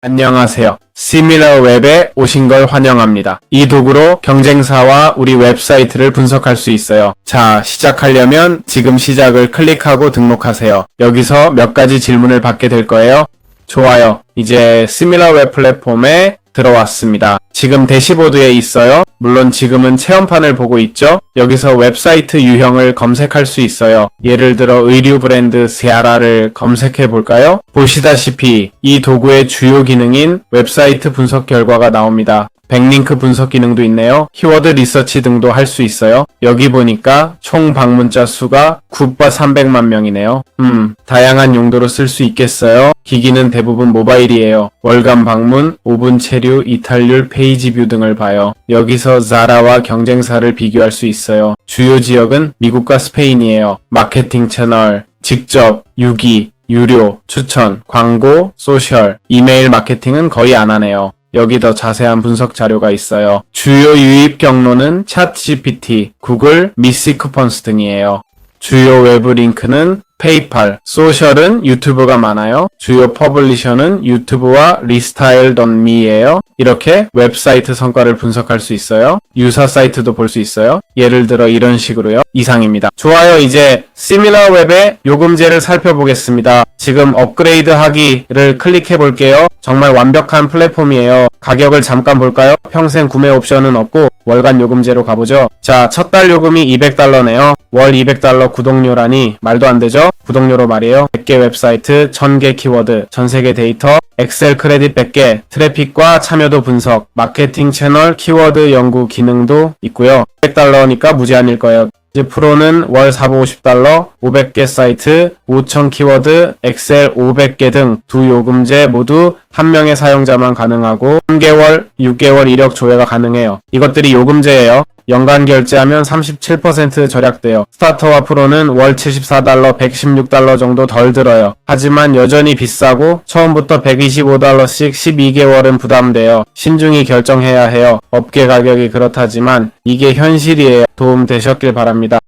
안녕하세요. 시밀러웹에 오신 걸 환영합니다. 이 도구로 경쟁사와 우리 웹사이트를 분석할 수 있어요. 자, 시작하려면 지금 시작을 클릭하고 등록하세요. 여기서 몇 가지 질문을 받게 될 거예요. 좋아요. 이제 시밀러웹 플랫폼에 들어왔습니다. 지금 대시보드에 있어요. 물론 지금은 체험판을 보고 있죠. 여기서 웹사이트 유형을 검색할 수 있어요. 예를 들어 의류 브랜드 세아라를 검색해 볼까요? 보시다시피 이 도구의 주요 기능인 웹사이트 분석 결과가 나옵니다. 백링크 분석 기능도 있네요. 키워드 리서치 등도 할 수 있어요. 여기 보니까 총 방문자 수가 9바 300만 명이네요. 음, 다양한 용도로 쓸 수 있겠어요. 기기는 대부분 모바일이에요. 월간 방문, 5분 체류, 이탈률, 페이지 뷰 등을 봐요. 여기서 자라와 경쟁사를 비교할 수 있어요. 주요 지역은 미국과 스페인이에요. 마케팅 채널, 직접, 유기, 유료, 추천, 광고, 소셜, 이메일 마케팅은 거의 안 하네요. 여기 더 자세한 분석 자료가 있어요. 주요 유입 경로는 챗GPT, 구글, 미시 쿠폰스 등이에요. 주요 외부 링크는 페이팔, 소셜은 유튜브가 많아요. 주요 퍼블리셔는 유튜브와 리스타일.me예요. 이렇게 웹사이트 성과를 분석할 수 있어요. 유사 사이트도 볼 수 있어요. 예를 들어 이런 식으로요. 이상입니다. 좋아요. 이제 시밀러 웹의 요금제를 살펴보겠습니다. 지금 업그레이드 하기를 클릭해 볼게요. 정말 완벽한 플랫폼이에요. 가격을 잠깐 볼까요? 평생 구매 옵션은 없고 월간 요금제로 가보죠. 자, 첫 달 요금이 200달러네요. 월 200달러 구독료라니 말도 안 되죠? 구독료로 말이에요. 100개 웹사이트, 1000개 키워드, 전 세계 데이터, 엑셀 크레딧 100개, 트래픽과 참여도 분석, 마케팅 채널, 키워드 연구 기능도 있고요. 100달러니까 무제한일 거예요. 이제 프로는 월 450달러, 500개 사이트, 5000 키워드, 엑셀 500개 등 두 요금제 모두 한 명의 사용자만 가능하고 3개월, 6개월 이력 조회가 가능해요. 이것들이 요금제예요. 연간 결제하면 37% 절약돼요. 스타터와 프로는 월 74달러, 116달러 정도 덜 들어요. 하지만 여전히 비싸고 처음부터 125달러씩 12개월은 부담돼요. 신중히 결정해야 해요. 업계 가격이 그렇다지만 이게 현실이에요. 도움 되셨길 바랍니다.